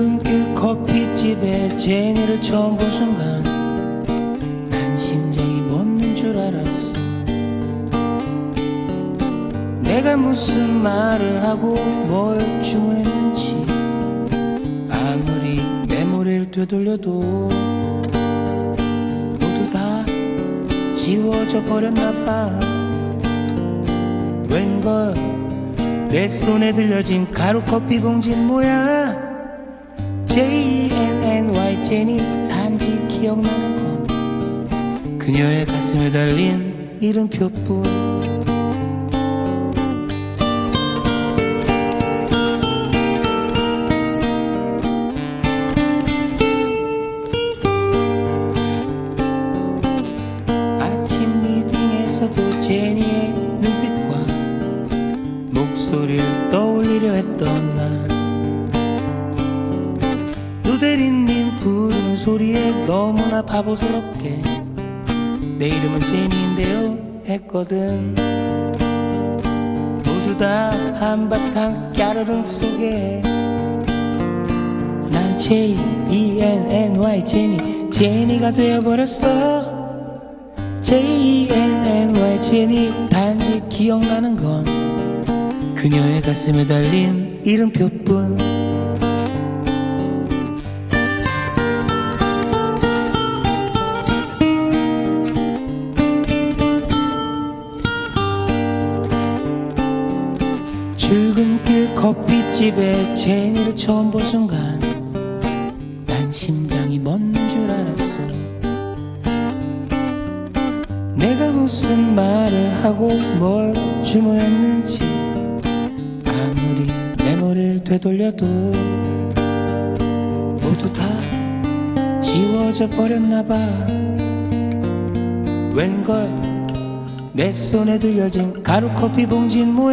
퇴근길 커피집에 쟁이를 처음 본 순간 난 심장이 멎는 줄 알았어. 내가 무슨 말을 하고 뭘 주문했는지 아무리 메모리를 되돌려도 모두 다 지워져 버렸나 봐. 웬걸 내 손에 들려진 가루 커피 봉지 모양 J-E-N-N-Y 제니 단지 기억나는 건 그녀의 가슴에 달린 이름표뿐. 아침 미팅에서도 제니의 눈빛과 목소리를 떠올리려 했던 난 소리에 너무나 바보스럽게 내 이름은 제니인데요 했거든. 모두 다 한바탕 까르릉 속에 난 J-E-N-N-Y 제니 제니가 되어버렸어. J-E-N-N-Y 제니 단지 기억나는 건 그녀의 가슴에 달린 이름표뿐 출근길 커피집에 제니를 처음 본 순간 난 심장이 멎는 줄 알았어. 내가 무슨 말을 하고 뭘 주문했는지 아무리 메모리를 되돌려도 모두 다 지워져 버렸나 봐. 웬걸 내 손에 들려진 가루 커피 봉진 뭐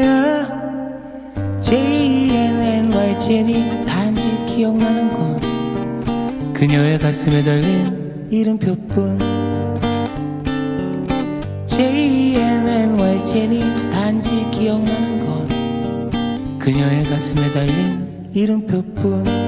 야 J-E-N-N-Y 제니 단지 기억나는 건 그녀의 가슴에 달린 이름표뿐 J-E-N-N-Y 제니 단지 기억나는 건 그녀의 가슴에 달린 이름표뿐